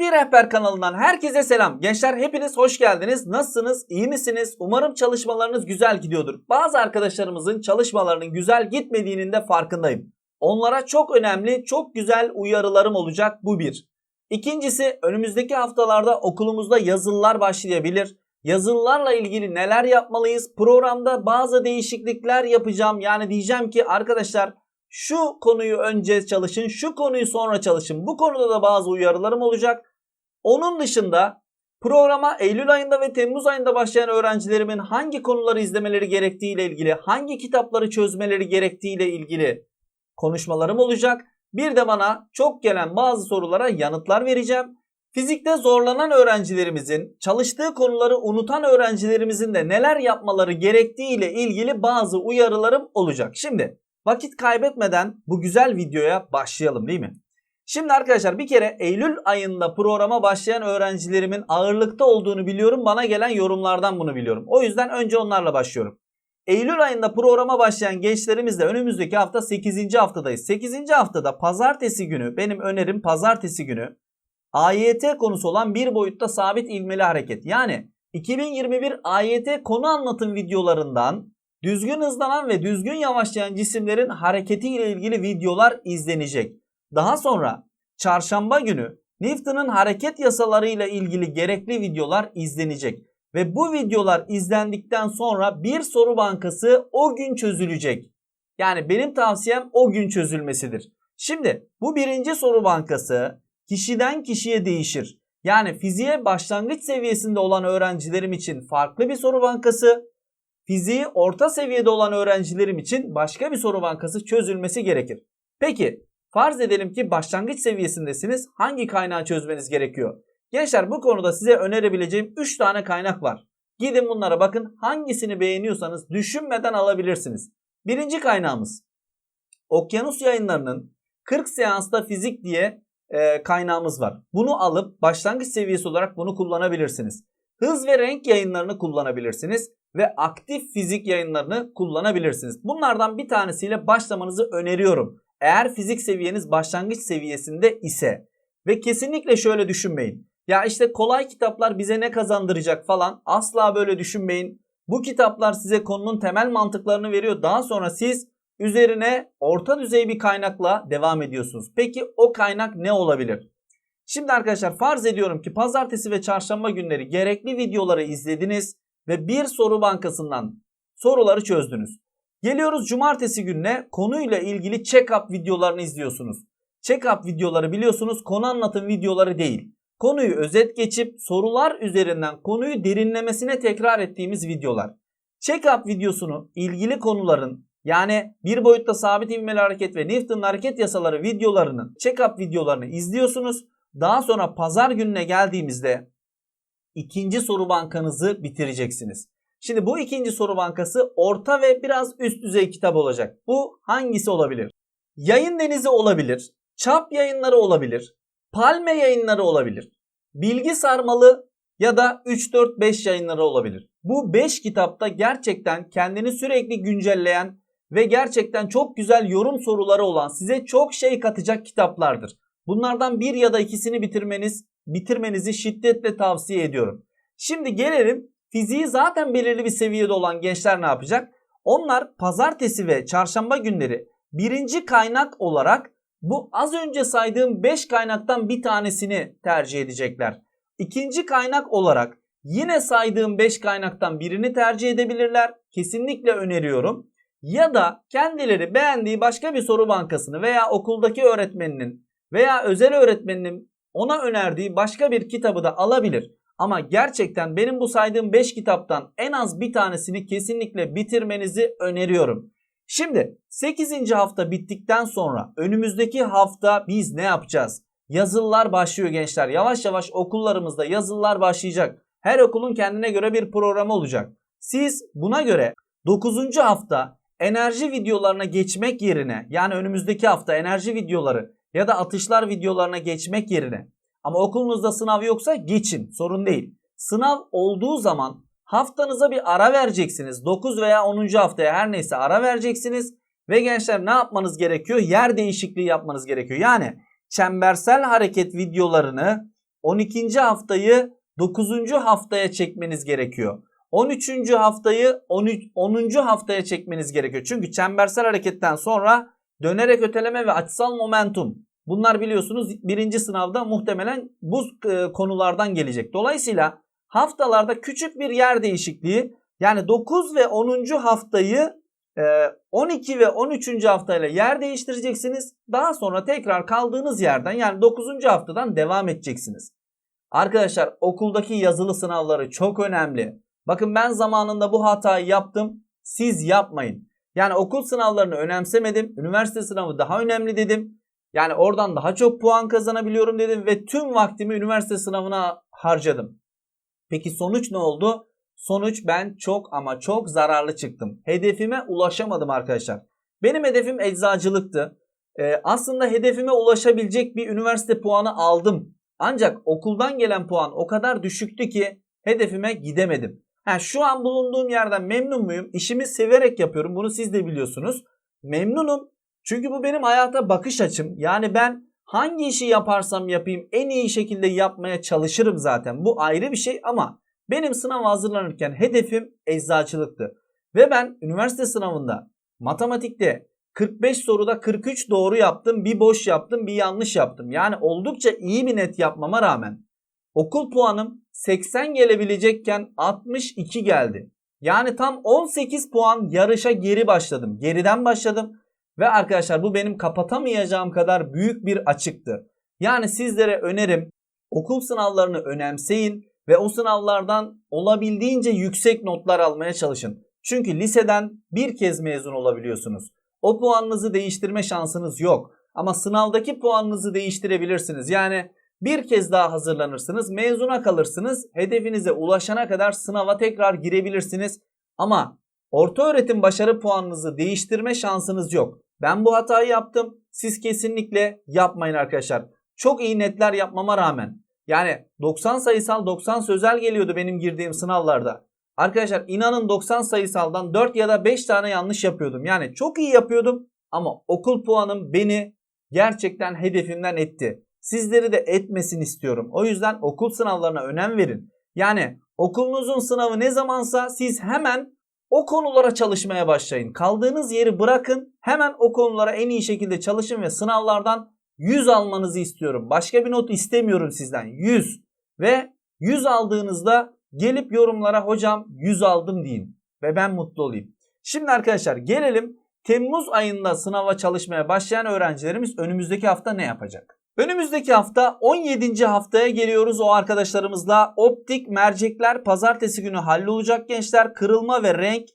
VIP Rehber kanalından herkese selam. Gençler hepiniz hoş geldiniz. Nasılsınız? İyi misiniz? Umarım çalışmalarınız güzel gidiyordur. Bazı arkadaşlarımızın çalışmalarının güzel gitmediğinin de farkındayım. Onlara çok önemli, çok güzel uyarılarım olacak bu bir. İkincisi önümüzdeki haftalarda okulumuzda yazılılar başlayabilir. Yazılılarla ilgili neler yapmalıyız? Programda bazı değişiklikler yapacağım. Yani diyeceğim ki arkadaşlar şu konuyu önce çalışın, şu konuyu sonra çalışın. Bu konuda da bazı uyarılarım olacak. Onun dışında programa Eylül ayında ve Temmuz ayında başlayan öğrencilerimin hangi konuları izlemeleri gerektiği ile ilgili, hangi kitapları çözmeleri gerektiği ile ilgili konuşmalarım olacak. Bir de bana çok gelen bazı sorulara yanıtlar vereceğim. Fizikte zorlanan öğrencilerimizin, çalıştığı konuları unutan öğrencilerimizin de neler yapmaları gerektiği ile ilgili bazı uyarılarım olacak. Şimdi vakit kaybetmeden bu güzel videoya başlayalım değil mi? Şimdi arkadaşlar bir kere Eylül ayında programa başlayan öğrencilerimin ağırlıkta olduğunu biliyorum. Bana gelen yorumlardan bunu biliyorum. O yüzden önce onlarla başlıyorum. Eylül ayında programa başlayan gençlerimizle önümüzdeki hafta 8. haftadayız. 8. haftada pazartesi günü benim önerim pazartesi günü AYT konusu olan bir boyutta sabit ivmeli hareket. Yani 2021 AYT konu anlatım videolarından düzgün hızlanan ve düzgün yavaşlayan cisimlerin hareketi ile ilgili videolar izlenecek. Daha sonra çarşamba günü Newton'un hareket yasaları ile ilgili gerekli videolar izlenecek. Ve bu videolar izlendikten sonra bir soru bankası o gün çözülecek. Yani benim tavsiyem o gün çözülmesidir. Şimdi bu birinci soru bankası kişiden kişiye değişir. Yani fiziğe başlangıç seviyesinde olan öğrencilerim için farklı bir soru bankası, fiziği orta seviyede olan öğrencilerim için başka bir soru bankası çözülmesi gerekir. Peki farz edelim ki başlangıç seviyesindesiniz. Hangi kaynağı çözmeniz gerekiyor? Gençler bu konuda size önerebileceğim 3 tane kaynak var. Gidin bunlara bakın hangisini beğeniyorsanız düşünmeden alabilirsiniz. Birinci kaynağımız Okyanus yayınlarının 40 seansta fizik diye e, kaynağımız var. Bunu alıp başlangıç seviyesi olarak bunu kullanabilirsiniz. Hız ve renk yayınlarını kullanabilirsiniz ve aktif fizik yayınlarını kullanabilirsiniz. Bunlardan bir tanesiyle başlamanızı öneriyorum. Eğer fizik seviyeniz başlangıç seviyesinde ise ve kesinlikle şöyle düşünmeyin. Ya işte kolay kitaplar bize ne kazandıracak falan asla böyle düşünmeyin. Bu kitaplar size konunun temel mantıklarını veriyor. Daha sonra siz üzerine orta düzey bir kaynakla devam ediyorsunuz. Peki o kaynak ne olabilir? Şimdi arkadaşlar farz ediyorum ki pazartesi ve çarşamba günleri gerekli videoları izlediniz ve bir soru bankasından soruları çözdünüz. Geliyoruz cumartesi gününe konuyla ilgili check-up videolarını izliyorsunuz. Check-up videoları biliyorsunuz konu anlatım videoları değil. Konuyu özet geçip sorular üzerinden konuyu derinlemesine tekrar ettiğimiz videolar. Check-up videosunu ilgili konuların yani bir boyutta sabit ivmeli hareket ve Newton'un hareket yasaları videolarının check-up videolarını izliyorsunuz. Daha sonra pazar gününe geldiğimizde ikinci soru bankanızı bitireceksiniz. Şimdi bu ikinci soru bankası orta ve biraz üst düzey kitap olacak. Bu hangisi olabilir? Yayın Denizi olabilir. Çap yayınları olabilir. Palme yayınları olabilir. Bilgi Sarmalı ya da 3-4-5 yayınları olabilir. Bu 5 kitapta gerçekten kendini sürekli güncelleyen ve gerçekten çok güzel yorum soruları olan size çok şey katacak kitaplardır. Bunlardan bir ya da ikisini bitirmeniz, bitirmenizi şiddetle tavsiye ediyorum. Şimdi gelelim fiziği zaten belirli bir seviyede olan gençler ne yapacak? Onlar pazartesi ve çarşamba günleri birinci kaynak olarak bu az önce saydığım 5 kaynaktan bir tanesini tercih edecekler. İkinci kaynak olarak yine saydığım 5 kaynaktan birini tercih edebilirler. Kesinlikle öneriyorum. Ya da kendileri beğendiği başka bir soru bankasını veya okuldaki öğretmeninin veya özel öğretmeninin ona önerdiği başka bir kitabı da alabilir. Ama gerçekten benim bu saydığım 5 kitaptan en az bir tanesini kesinlikle bitirmenizi öneriyorum. Şimdi 8. hafta bittikten sonra önümüzdeki hafta biz ne yapacağız? Yazılılar başlıyor gençler. Yavaş yavaş okullarımızda yazılılar başlayacak. Her okulun kendine göre bir programı olacak. Siz buna göre 9. hafta enerji videolarına geçmek yerine yani önümüzdeki hafta enerji videoları ya da atışlar videolarına geçmek yerine ama okulunuzda sınav yoksa geçin sorun değil. Sınav olduğu zaman haftanıza bir ara vereceksiniz. 9 veya 10. haftaya her neyse ara vereceksiniz. Ve gençler ne yapmanız gerekiyor? Yer değişikliği yapmanız gerekiyor. Yani çembersel hareket videolarını 12. haftayı 9. haftaya çekmeniz gerekiyor. 13. haftayı 13, 10. haftaya çekmeniz gerekiyor. Çünkü çembersel hareketten sonra dönerek öteleme ve açısal momentum. Bunlar biliyorsunuz birinci sınavda muhtemelen bu e, konulardan gelecek. Dolayısıyla haftalarda küçük bir yer değişikliği yani 9 ve 10. haftayı 12 e, ve 13. haftayla yer değiştireceksiniz. Daha sonra tekrar kaldığınız yerden yani 9. haftadan devam edeceksiniz. Arkadaşlar okuldaki yazılı sınavları çok önemli. Bakın ben zamanında bu hatayı yaptım. Siz yapmayın. Yani okul sınavlarını önemsemedim. Üniversite sınavı daha önemli dedim. Yani oradan daha çok puan kazanabiliyorum dedim ve tüm vaktimi üniversite sınavına harcadım. Peki sonuç ne oldu? Sonuç ben çok ama çok zararlı çıktım. Hedefime ulaşamadım arkadaşlar. Benim hedefim eczacılıktı. Ee, aslında hedefime ulaşabilecek bir üniversite puanı aldım. Ancak okuldan gelen puan o kadar düşüktü ki hedefime gidemedim. Ha, şu an bulunduğum yerden memnun muyum? İşimi severek yapıyorum. Bunu siz de biliyorsunuz. Memnunum. Çünkü bu benim hayata bakış açım. Yani ben hangi işi yaparsam yapayım en iyi şekilde yapmaya çalışırım zaten. Bu ayrı bir şey ama benim sınava hazırlanırken hedefim eczacılıktı. Ve ben üniversite sınavında matematikte 45 soruda 43 doğru yaptım, bir boş yaptım, bir yanlış yaptım. Yani oldukça iyi bir net yapmama rağmen okul puanım 80 gelebilecekken 62 geldi. Yani tam 18 puan yarışa geri başladım. Geriden başladım ve arkadaşlar bu benim kapatamayacağım kadar büyük bir açıktı. Yani sizlere önerim okul sınavlarını önemseyin ve o sınavlardan olabildiğince yüksek notlar almaya çalışın. Çünkü liseden bir kez mezun olabiliyorsunuz. O puanınızı değiştirme şansınız yok. Ama sınavdaki puanınızı değiştirebilirsiniz. Yani bir kez daha hazırlanırsınız, mezuna kalırsınız, hedefinize ulaşana kadar sınava tekrar girebilirsiniz. Ama orta öğretim başarı puanınızı değiştirme şansınız yok. Ben bu hatayı yaptım. Siz kesinlikle yapmayın arkadaşlar. Çok iyi netler yapmama rağmen yani 90 sayısal 90 sözel geliyordu benim girdiğim sınavlarda. Arkadaşlar inanın 90 sayısaldan 4 ya da 5 tane yanlış yapıyordum. Yani çok iyi yapıyordum ama okul puanım beni gerçekten hedefimden etti. Sizleri de etmesin istiyorum. O yüzden okul sınavlarına önem verin. Yani okulunuzun sınavı ne zamansa siz hemen o konulara çalışmaya başlayın. Kaldığınız yeri bırakın. Hemen o konulara en iyi şekilde çalışın ve sınavlardan 100 almanızı istiyorum. Başka bir not istemiyorum sizden. 100 ve 100 aldığınızda gelip yorumlara hocam 100 aldım deyin ve ben mutlu olayım. Şimdi arkadaşlar gelelim Temmuz ayında sınava çalışmaya başlayan öğrencilerimiz önümüzdeki hafta ne yapacak? Önümüzdeki hafta 17. haftaya geliyoruz o arkadaşlarımızla. Optik mercekler pazartesi günü hallolacak gençler. Kırılma ve renk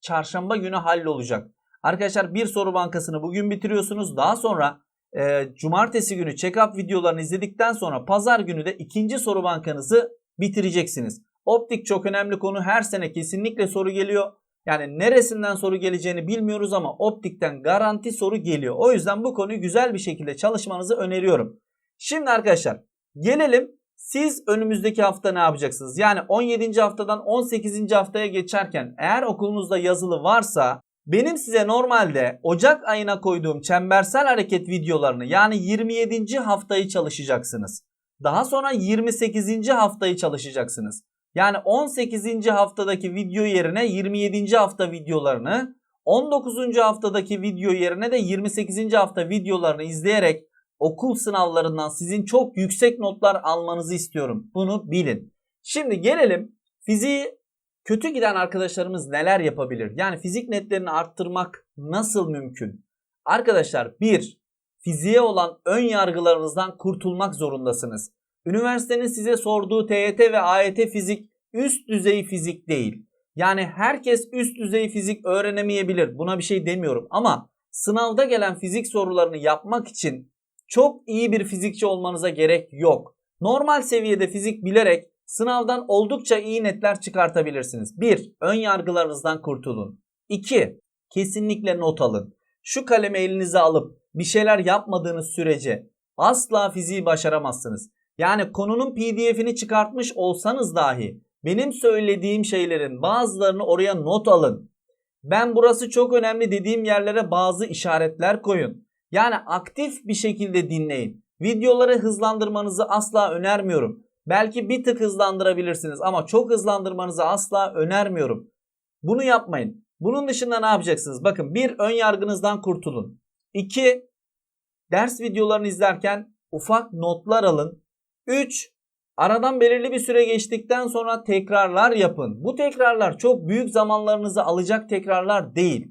çarşamba günü hallolacak. Arkadaşlar bir soru bankasını bugün bitiriyorsunuz. Daha sonra e, cumartesi günü check-up videolarını izledikten sonra pazar günü de ikinci soru bankanızı bitireceksiniz. Optik çok önemli konu. Her sene kesinlikle soru geliyor. Yani neresinden soru geleceğini bilmiyoruz ama optikten garanti soru geliyor. O yüzden bu konuyu güzel bir şekilde çalışmanızı öneriyorum. Şimdi arkadaşlar gelelim siz önümüzdeki hafta ne yapacaksınız? Yani 17. haftadan 18. haftaya geçerken eğer okulunuzda yazılı varsa benim size normalde Ocak ayına koyduğum çembersel hareket videolarını yani 27. haftayı çalışacaksınız. Daha sonra 28. haftayı çalışacaksınız. Yani 18. haftadaki video yerine 27. hafta videolarını, 19. haftadaki video yerine de 28. hafta videolarını izleyerek okul sınavlarından sizin çok yüksek notlar almanızı istiyorum. Bunu bilin. Şimdi gelelim fiziği kötü giden arkadaşlarımız neler yapabilir? Yani fizik netlerini arttırmak nasıl mümkün? Arkadaşlar bir, fiziğe olan ön yargılarınızdan kurtulmak zorundasınız. Üniversitenin size sorduğu TYT ve AYT fizik üst düzey fizik değil. Yani herkes üst düzey fizik öğrenemeyebilir. Buna bir şey demiyorum ama sınavda gelen fizik sorularını yapmak için çok iyi bir fizikçi olmanıza gerek yok. Normal seviyede fizik bilerek sınavdan oldukça iyi netler çıkartabilirsiniz. 1. Ön yargılarınızdan kurtulun. 2. Kesinlikle not alın. Şu kalemi elinize alıp bir şeyler yapmadığınız sürece asla fiziği başaramazsınız. Yani konunun pdf'ini çıkartmış olsanız dahi benim söylediğim şeylerin bazılarını oraya not alın. Ben burası çok önemli dediğim yerlere bazı işaretler koyun. Yani aktif bir şekilde dinleyin. Videoları hızlandırmanızı asla önermiyorum. Belki bir tık hızlandırabilirsiniz ama çok hızlandırmanızı asla önermiyorum. Bunu yapmayın. Bunun dışında ne yapacaksınız? Bakın bir ön yargınızdan kurtulun. İki ders videolarını izlerken ufak notlar alın. 3. Aradan belirli bir süre geçtikten sonra tekrarlar yapın. Bu tekrarlar çok büyük zamanlarınızı alacak tekrarlar değil.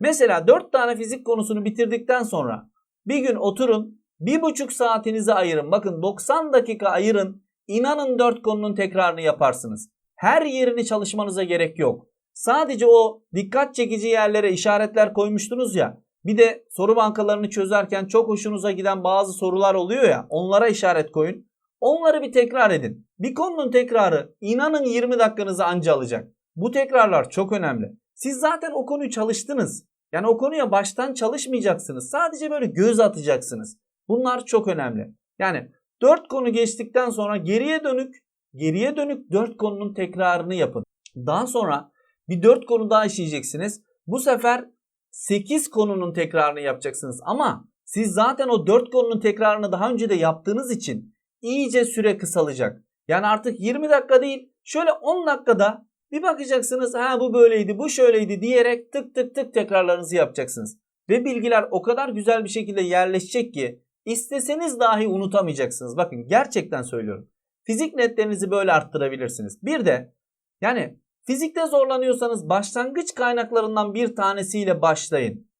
Mesela 4 tane fizik konusunu bitirdikten sonra bir gün oturun, bir buçuk saatinizi ayırın. Bakın 90 dakika ayırın. İnanın 4 konunun tekrarını yaparsınız. Her yerini çalışmanıza gerek yok. Sadece o dikkat çekici yerlere işaretler koymuştunuz ya. Bir de soru bankalarını çözerken çok hoşunuza giden bazı sorular oluyor ya. Onlara işaret koyun. Onları bir tekrar edin. Bir konunun tekrarı inanın 20 dakikanızı anca alacak. Bu tekrarlar çok önemli. Siz zaten o konuyu çalıştınız. Yani o konuya baştan çalışmayacaksınız. Sadece böyle göz atacaksınız. Bunlar çok önemli. Yani 4 konu geçtikten sonra geriye dönük geriye dönük 4 konunun tekrarını yapın. Daha sonra bir 4 konu daha işleyeceksiniz. Bu sefer 8 konunun tekrarını yapacaksınız. Ama siz zaten o 4 konunun tekrarını daha önce de yaptığınız için iyice süre kısalacak. Yani artık 20 dakika değil şöyle 10 dakikada bir bakacaksınız ha bu böyleydi bu şöyleydi diyerek tık tık tık tekrarlarınızı yapacaksınız. Ve bilgiler o kadar güzel bir şekilde yerleşecek ki isteseniz dahi unutamayacaksınız. Bakın gerçekten söylüyorum. Fizik netlerinizi böyle arttırabilirsiniz. Bir de yani fizikte zorlanıyorsanız başlangıç kaynaklarından bir tanesiyle başlayın.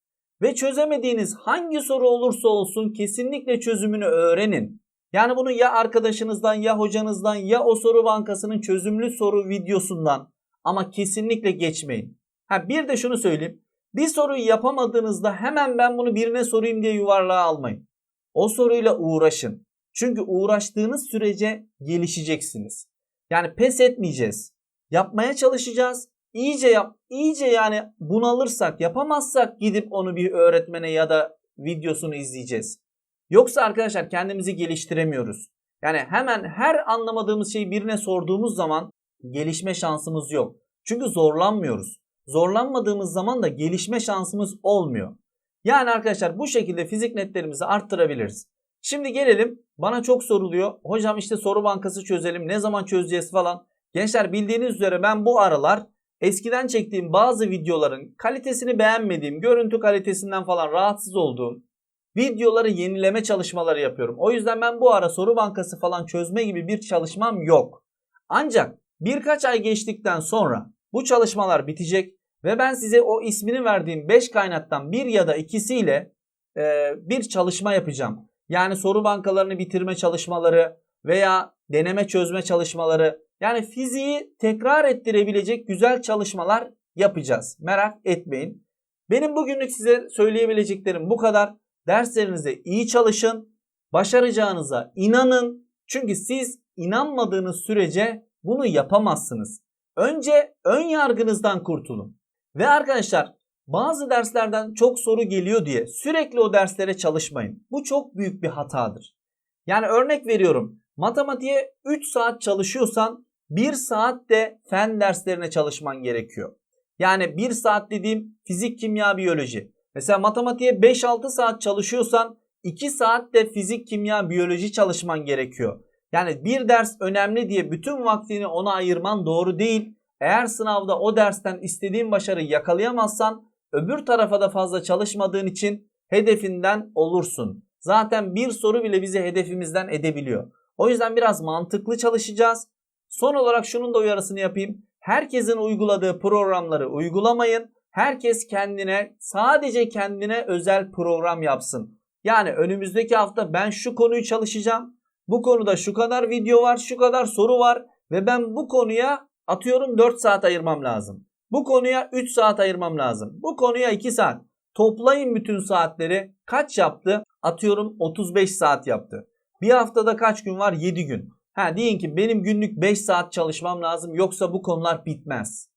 Ve çözemediğiniz hangi soru olursa olsun kesinlikle çözümünü öğrenin. Yani bunu ya arkadaşınızdan ya hocanızdan ya o soru bankasının çözümlü soru videosundan ama kesinlikle geçmeyin. Ha bir de şunu söyleyeyim. Bir soruyu yapamadığınızda hemen ben bunu birine sorayım diye yuvarlığa almayın. O soruyla uğraşın. Çünkü uğraştığınız sürece gelişeceksiniz. Yani pes etmeyeceğiz. Yapmaya çalışacağız. İyice yap, iyice yani bunalırsak, yapamazsak gidip onu bir öğretmene ya da videosunu izleyeceğiz. Yoksa arkadaşlar kendimizi geliştiremiyoruz. Yani hemen her anlamadığımız şeyi birine sorduğumuz zaman gelişme şansımız yok. Çünkü zorlanmıyoruz. Zorlanmadığımız zaman da gelişme şansımız olmuyor. Yani arkadaşlar bu şekilde fizik netlerimizi arttırabiliriz. Şimdi gelelim bana çok soruluyor. Hocam işte soru bankası çözelim ne zaman çözeceğiz falan. Gençler bildiğiniz üzere ben bu aralar eskiden çektiğim bazı videoların kalitesini beğenmediğim, görüntü kalitesinden falan rahatsız olduğum videoları yenileme çalışmaları yapıyorum. O yüzden ben bu ara soru bankası falan çözme gibi bir çalışmam yok. Ancak birkaç ay geçtikten sonra bu çalışmalar bitecek ve ben size o ismini verdiğim 5 kaynaktan bir ya da ikisiyle e, bir çalışma yapacağım. Yani soru bankalarını bitirme çalışmaları veya deneme çözme çalışmaları yani fiziği tekrar ettirebilecek güzel çalışmalar yapacağız. Merak etmeyin. Benim bugünlük size söyleyebileceklerim bu kadar. Derslerinize iyi çalışın. Başaracağınıza inanın. Çünkü siz inanmadığınız sürece bunu yapamazsınız. Önce ön yargınızdan kurtulun. Ve arkadaşlar bazı derslerden çok soru geliyor diye sürekli o derslere çalışmayın. Bu çok büyük bir hatadır. Yani örnek veriyorum. Matematiğe 3 saat çalışıyorsan 1 saat de fen derslerine çalışman gerekiyor. Yani 1 saat dediğim fizik, kimya, biyoloji. Mesela matematiğe 5-6 saat çalışıyorsan 2 saat de fizik, kimya, biyoloji çalışman gerekiyor. Yani bir ders önemli diye bütün vaktini ona ayırman doğru değil. Eğer sınavda o dersten istediğin başarıyı yakalayamazsan öbür tarafa da fazla çalışmadığın için hedefinden olursun. Zaten bir soru bile bizi hedefimizden edebiliyor. O yüzden biraz mantıklı çalışacağız. Son olarak şunun da uyarısını yapayım. Herkesin uyguladığı programları uygulamayın. Herkes kendine sadece kendine özel program yapsın. Yani önümüzdeki hafta ben şu konuyu çalışacağım. Bu konuda şu kadar video var, şu kadar soru var ve ben bu konuya atıyorum 4 saat ayırmam lazım. Bu konuya 3 saat ayırmam lazım. Bu konuya 2 saat. Toplayın bütün saatleri. Kaç yaptı? Atıyorum 35 saat yaptı. Bir haftada kaç gün var? 7 gün. Ha deyin ki benim günlük 5 saat çalışmam lazım yoksa bu konular bitmez.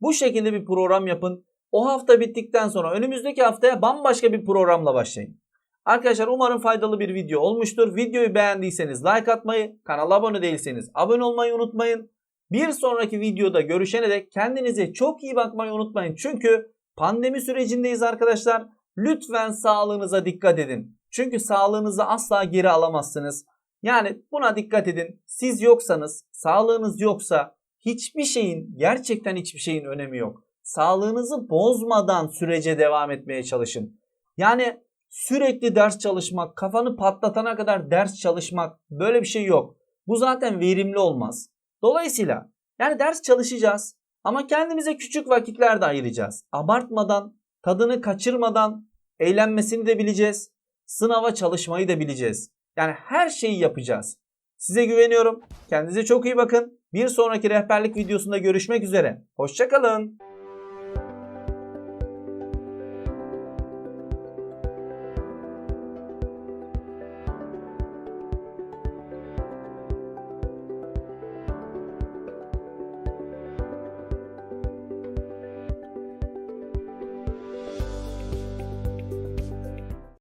Bu şekilde bir program yapın. O hafta bittikten sonra önümüzdeki haftaya bambaşka bir programla başlayın. Arkadaşlar umarım faydalı bir video olmuştur. Videoyu beğendiyseniz like atmayı, kanala abone değilseniz abone olmayı unutmayın. Bir sonraki videoda görüşene dek kendinize çok iyi bakmayı unutmayın. Çünkü pandemi sürecindeyiz arkadaşlar. Lütfen sağlığınıza dikkat edin. Çünkü sağlığınızı asla geri alamazsınız. Yani buna dikkat edin. Siz yoksanız, sağlığınız yoksa hiçbir şeyin, gerçekten hiçbir şeyin önemi yok. Sağlığınızı bozmadan sürece devam etmeye çalışın. Yani sürekli ders çalışmak, kafanı patlatana kadar ders çalışmak böyle bir şey yok. Bu zaten verimli olmaz. Dolayısıyla yani ders çalışacağız ama kendimize küçük vakitler de ayıracağız. Abartmadan, tadını kaçırmadan eğlenmesini de bileceğiz. Sınava çalışmayı da bileceğiz. Yani her şeyi yapacağız. Size güveniyorum. Kendinize çok iyi bakın. Bir sonraki rehberlik videosunda görüşmek üzere. Hoşçakalın.